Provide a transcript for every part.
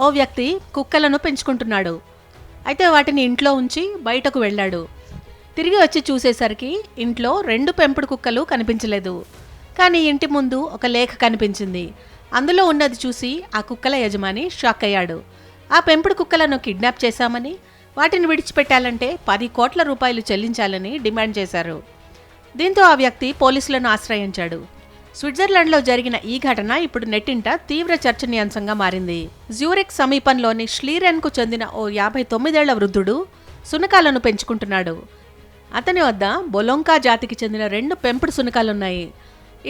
ఓ వ్యక్తి కుక్కలను పెంచుకుంటున్నాడు. అయితే వాటిని ఇంట్లో ఉంచి బయటకు వెళ్ళాడు. తిరిగి వచ్చి చూసేసరికి ఇంట్లో రెండు పెంపుడు కుక్కలు కనిపించలేదు. కానీ ఇంటి ముందు ఒక లేఖ కనిపించింది. అందులో ఉన్నది చూసి ఆ కుక్కల యజమాని షాక్ అయ్యాడు. ఆ పెంపుడు కుక్కలను కిడ్నాప్ చేశామని వాటిని విడిచిపెట్టాలంటే పది కోట్ల రూపాయలు చెల్లించాలని డిమాండ్ చేశారు. దీంతో ఆ వ్యక్తి పోలీసులను ఆశ్రయించాడు. స్విట్జర్లాండ్లో జరిగిన ఈ ఘటన ఇప్పుడు నెట్టింట తీవ్ర చర్చనీయాంశంగా మారింది. జ్యూరిక్ సమీపంలోని ష్లీరెన్కు చెందిన ఓ యాభై తొమ్మిదేళ్ళ వృద్ధుడు సునకాలను పెంచుకుంటున్నాడు. అతని వద్ద బొలొంకా జాతికి చెందిన రెండు పెంపుడు సునకాలున్నాయి.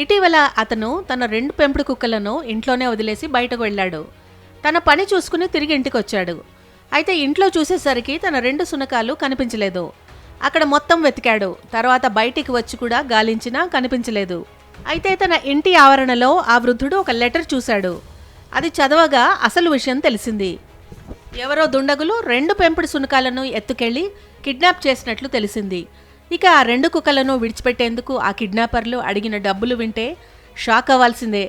ఇటీవల అతను తన రెండు పెంపుడు కుక్కలను ఇంట్లోనే వదిలేసి బయటకు వెళ్ళాడు. తన పని చూసుకుని తిరిగి ఇంటికి వచ్చాడు అయితే ఇంట్లో చూసేసరికి తన రెండు సునకాలు కనిపించలేదు. అక్కడ మొత్తం వెతికాడు. తర్వాత బయటికి వచ్చి కూడా గాలించినా కనిపించలేదు. అయితే తన ఇంటి ఆవరణలో ఆ వృద్ధుడు ఒక లెటర్ చూశాడు. అది చదవగా అసలు విషయం తెలిసింది. ఎవరో దుండగులు రెండు పెంపుడు సునకాలను ఎత్తుకెళ్ళి కిడ్నాప్ చేసినట్లు తెలిసింది. ఇక ఆ రెండు కుక్కలను విడిచిపెట్టేందుకు ఆ కిడ్నాపర్లు అడిగిన డబ్బులు వింటే షాక్ అవ్వాల్సిందే.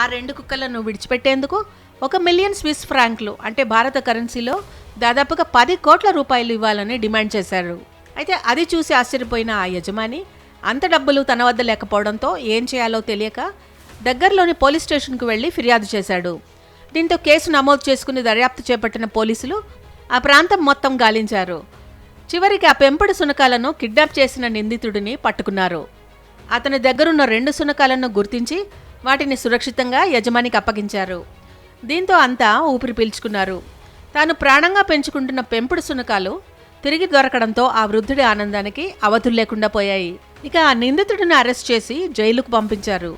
ఆ రెండు కుక్కలను విడిచిపెట్టేందుకు ఒక మిలియన్ స్విస్ ఫ్రాంక్లు అంటే భారత కరెన్సీలో దాదాపుగా పది కోట్ల రూపాయలు ఇవ్వాలని డిమాండ్ చేశారు. అయితే అది చూసి ఆశ్చర్యపోయిన ఆ యజమాని అంత డబ్బులు తన వద్ద లేకపోవడంతో ఏం చేయాలో తెలియక దగ్గరలోని పోలీస్ స్టేషన్కు వెళ్ళి ఫిర్యాదు చేశాడు. దీంతో కేసు నమోదు చేసుకుని దర్యాప్తు చేపట్టిన పోలీసులు ఆ ప్రాంతం మొత్తం గాలించారు. చివరికి ఆ పెంపుడు సునకాలను కిడ్నాప్ చేసిన నిందితుడిని పట్టుకున్నారు. అతని దగ్గరున్న రెండు సునకాలను గుర్తించి వాటిని సురక్షితంగా యజమానికి అప్పగించారు. దీంతో అంతా ఊపిరి పీల్చుకున్నారు. తాను ప్రాణంగా పెంచుకుంటున్న పెంపుడు సునకాలు తిరిగి దొరకడంతో ఆ వృద్ధుడి ఆనందానికి అవధులు లేకుండా పోయాయి. ఇక నిందితుడిని అరెస్ట్ చేసి జైలుకు పంపించారు.